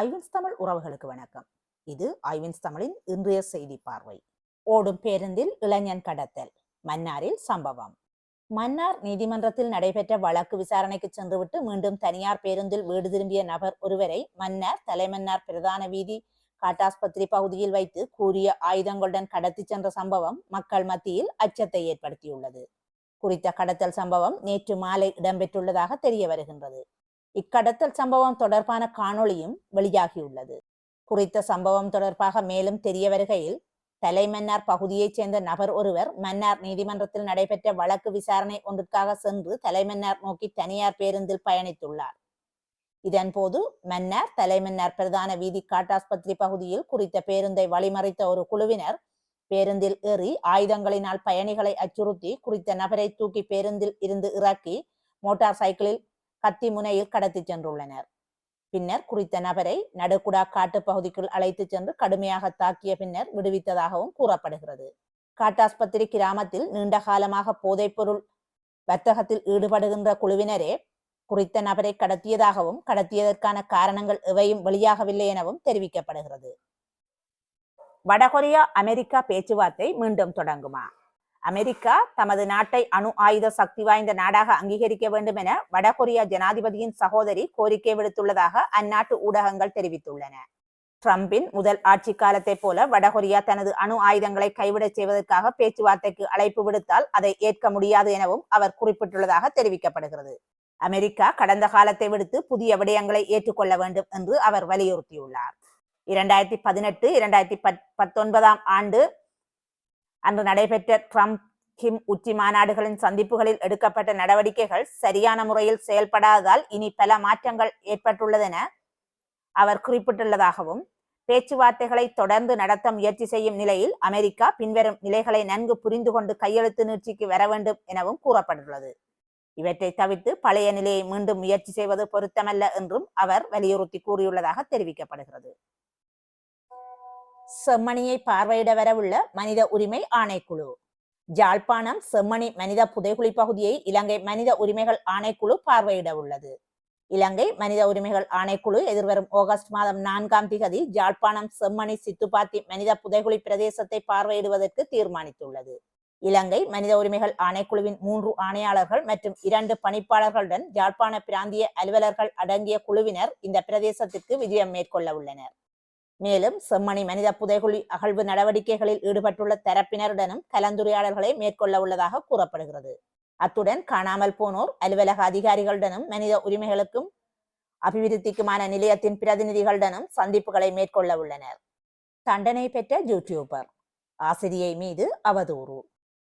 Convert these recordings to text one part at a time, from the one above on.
ஐவின்ஸ் தமிழ் உறவுகளுக்கு வணக்கம். இது ஐவின்ஸ் தமிழின் இன்றைய செய்தி பார்வை. ஓடும் பேருந்தில் இளைஞன் கடத்தல் மன்னாரில் சம்பவம். மன்னார் நீதிமன்றத்தில் நடைபெற்ற வழக்கு விசாரணைக்கு சென்றுவிட்டு மீண்டும் தனியார் பேருந்தில் வீடு திரும்பிய நபர் ஒருவரை மன்னார் தலைமன்னார் பிரதான வீதி காட்டாஸ்பத்திரி பகுதியில் வைத்து கூறிய ஆயுதங்களுடன் கடத்தி சென்ற சம்பவம் மக்கள் மத்தியில் அச்சத்தை ஏற்படுத்தியுள்ளது. குறித்த கடத்தல் சம்பவம் நேற்று மாலை இடம்பெற்றுள்ளதாக தெரிய வருகின்றது. இக்கடத்தல் சம்பவம் தொடர்பான காணொளியும் வெளியாகியுள்ளது. குறித்த சம்பவம் தொடர்பாக மேலும் தெரிய வருகையில் தலைமன்னார் பகுதியைச் சேர்ந்த நபர் ஒருவர் மன்னார் நீதிமன்றத்தில் நடைபெற்ற வழக்கு விசாரணை ஒன்றுக்காக சென்று தலைமன்னார் நோக்கி தனியார் பேருந்தில் பயணித்துள்ளார். இதன்போது மன்னார் தலைமன்னார் பிரதான வீதி காட்டாஸ்பத்திரி பகுதியில் குறித்த பேருந்தை வழிமறைத்த ஒரு குழுவினர் பேருந்தில் ஏறி ஆயுதங்களினால் பயணிகளை அச்சுறுத்தி குறித்த நபரை தூக்கி பேருந்தில் இருந்து இறக்கி மோட்டார் சைக்கிளில் கத்தி முனையில் கடத்தி சென்றுள்ளனர். பின்னர் குறித்த நபரை நடுக்குடா காட்டு பகுதிக்குள் அழைத்து சென்று கடுமையாக தாக்கிய பின்னர் விடுவித்ததாகவும் கூறப்படுகிறது. காட்டாஸ்பத்திரி கிராமத்தில் நீண்ட காலமாக போதைப்பொருள் வர்த்தகத்தில் ஈடுபடுகின்ற குழுவினரே குறித்த நபரை கடத்தியதாகவும் கடத்தியதற்கான காரணங்கள் எவையும் வெளியாகவில்லை எனவும் தெரிவிக்கப்படுகிறது. வடகொரியா அமெரிக்கா பேச்சுவார்த்தை மீண்டும் தொடங்குமா? அமெரிக்கா தமது நாட்டை அணு ஆயுத சக்தி வாய்ந்த நாடாக அங்கீகரிக்க வேண்டும் என வடகொரியா ஜனாதிபதியின் சகோதரி கோரிக்கை விடுத்துள்ளதாக அந்நாட்டு ஊடகங்கள் தெரிவித்துள்ளன. ட்ரம்பின் முதல் ஆட்சி காலத்தை போல வடகொரியா தனது அணு ஆயுதங்களை கைவிடச் செய்வதற்காக பேச்சுவார்த்தைக்கு அழைப்பு விடுத்தால் அதை ஏற்க முடியாது எனவும் அவர் குறிப்பிட்டுள்ளதாக தெரிவிக்கப்படுகிறது. அமெரிக்கா கடந்த காலத்தை விடுத்து புதிய விடயங்களை ஏற்றுக்கொள்ள வேண்டும் என்று அவர் வலியுறுத்தியுள்ளார். இரண்டாயிரத்தி பதினெட்டு இரண்டாயிரத்தி பத் பத்தொன்பதாம் ஆண்டு அன்று நடைபெற்ற ட்ரம்ப் கிம் உச்சி மாநாடுகளின் சந்திப்புகளில் எடுக்கப்பட்ட நடவடிக்கைகள் சரியான முறையில் செயல்படாததால் இனி பல மாற்றங்கள் ஏற்பட்டுள்ளதென அவர் குறிப்பிட்டுள்ளதாகவும் பேச்சுவார்த்தைகளை தொடர்ந்து நடத்த முயற்சி செய்யும் நிலையில் அமெரிக்கா பின்வரும் நிலைகளை நன்கு புரிந்து கொண்டு கையெழுத்து நீட்சிக்கு வர வேண்டும் எனவும் கூறப்பட்டுள்ளது. இவற்றை தவிர்த்து பழைய நிலையை மீண்டும் முயற்சி செய்வது பொருத்தமல்ல என்றும் அவர் வலியுறுத்தி கூறியுள்ளதாக தெரிவிக்கப்படுகிறது. செம்மணியை பார்வையிட வரவுள்ள மனித உரிமை ஆணைக்குழு. ஜாழ்ப்பாணம் செம்மணி மனித புதைகுழி பகுதியை இலங்கை மனித உரிமைகள் ஆணைக்குழு பார்வையிட உள்ளது. இலங்கை மனித உரிமைகள் ஆணைக்குழு எதிர்வரும் ஆகஸ்ட் மாதம் நான்காம் திகதி ஜாழ்ப்பாணம் செம்மணி சித்துப்பாத்தி மனித புதைகுழி பிரதேசத்தை பார்வையிடுவதற்கு தீர்மானித்துள்ளது. இலங்கை மனித உரிமைகள் ஆணைக்குழுவின் மூன்று ஆணையாளர்கள் மற்றும் இரண்டு பணிப்பாளர்களுடன் ஜாழ்ப்பாண பிராந்திய அலுவலர்கள் அடங்கிய குழுவினர் இந்த பிரதேசத்திற்கு விஜயம் மேற்கொள்ள உள்ளனர். மேலும் செம்மணி மனித புதைகுழி அகழ்வு நடவடிக்கைகளில் ஈடுபட்டுள்ள தரப்பினருடனும் கலந்துரையாடல்களை மேற்கொள்ள உள்ளதாக கூறப்படுகிறது. அத்துடன் காணாமல் போனோர் அலுவலக அதிகாரிகளுடனும் மனித உரிமைகளுக்கும் அபிவிருத்திக்குமான நிலையத்தின் பிரதிநிதிகளுடனும் சந்திப்புகளை மேற்கொள்ள உள்ளனர். தண்டனை பெற்ற யூடியூபர். ஆசிரியை மீது அவதூறு.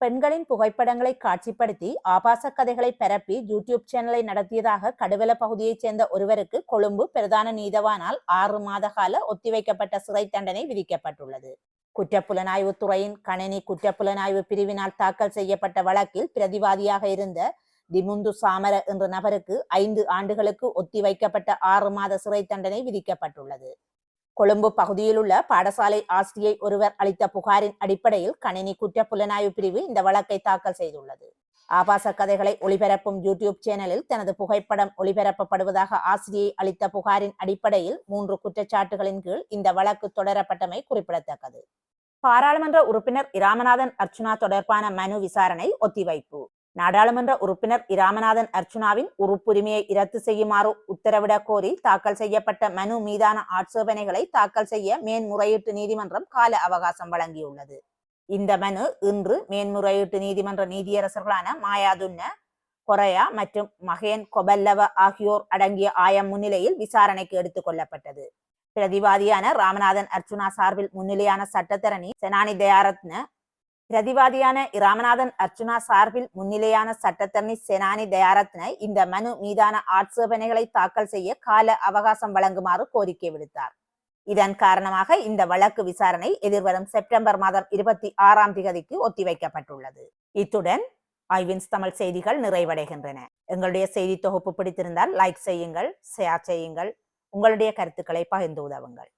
பெண்களின் புகைப்படங்களை காட்சிப்படுத்தி ஆபாச கதைகளை பரப்பி யூடியூப் சேனலை நடத்தியதாக கடுவல பகுதியைச் சேர்ந்த ஒருவருக்கு கொழும்பு பிரதான நீதவானால் ஆறு மாத கால ஒத்திவைக்கப்பட்ட சிறை தண்டனை விதிக்கப்பட்டுள்ளது. குற்றப்புலனாய்வு துறையின் கணினி குற்றப்புலனாய்வு பிரிவினால் தாக்கல் செய்யப்பட்ட வழக்கில் பிரதிவாதியாக இருந்த திமுந்து சாமர என்ற நபருக்கு ஐந்து ஆண்டுகளுக்கு ஒத்திவைக்கப்பட்ட ஆறு மாத சிறை தண்டனை விதிக்கப்பட்டுள்ளது. கொழும்பு பகுதியில் உள்ள பாடசாலை ஆசிரியை ஒருவர் அளித்த புகாரின் அடிப்படையில் கணினி குற்ற புலனாய்வு பிரிவு இந்த வழக்கை தாக்கல் செய்துள்ளது. ஆபாச கதைகளை ஒளிபரப்பும் யூடியூப் சேனலில் தனது புகைப்படம் ஒளிபரப்பப்படுவதாக ஆசிரியை அளித்த புகாரின் அடிப்படையில் மூன்று குற்றச்சாட்டுகளின் கீழ் இந்த வழக்கு தொடரப்பட்டமை குறிப்பிடத்தக்கது. பாராளுமன்ற உறுப்பினர் இராமநாதன் அர்ச்சுனா தொடர்பான மனு விசாரணை ஒத்திவைப்பு. நாடாளுமன்ற உறுப்பினர் இராமநாதன் அர்ச்சுனாவின் உறுப்புரிமையை ரத்து செய்யுமாறு உத்தரவிடக் கோரி தாக்கல் செய்யப்பட்ட மனு மீதான ஆட்சேபனைகளை தாக்கல் செய்ய மேன்முறையீட்டு நீதிமன்றம் கால அவகாசம் வழங்கியுள்ளது. இந்த மனு இன்று மேன்முறையீட்டு நீதிமன்ற நீதியரசர்களான மாயாதுன்ன கொரையா மற்றும் மகேன் கொபல்லவ ஆகியோர் அடங்கிய ஆயம் முன்னிலையில் விசாரணைக்கு எடுத்துக் கொள்ளப்பட்டது. பிரதிவாதியான ராமநாதன் அர்ச்சுனா சார்பில் முன்னிலையான சட்டத்தரணி செனானி தயாரத்ன பிரதிவாதியான ராமநாதன் அர்ச்சுனா சார்பில் முன்னிலையான சட்டத்தரணி செனானி தயாரத்ன இந்த மனு மீதான ஆட்சேபனைகளை தாக்கல் செய்ய கால அவகாசம் வழங்குமாறு கோரிக்கை விடுத்தார். இதன் காரணமாக இந்த வழக்கு விசாரணை எதிர்வரும் செப்டம்பர் மாதம் இருபத்தி ஆறாம் திகதிக்கு ஒத்திவைக்கப்பட்டுள்ளது. இத்துடன் ஐவின்ஸ் தமிழ் செய்திகள் நிறைவடைகின்றன. எங்களுடைய செய்தி தொகுப்பு பிடித்திருந்தால் லைக் செய்யுங்கள் ஷேர் செய்யுங்கள். உங்களுடைய கருத்துக்களை பகிர்ந்து உதவுங்கள்.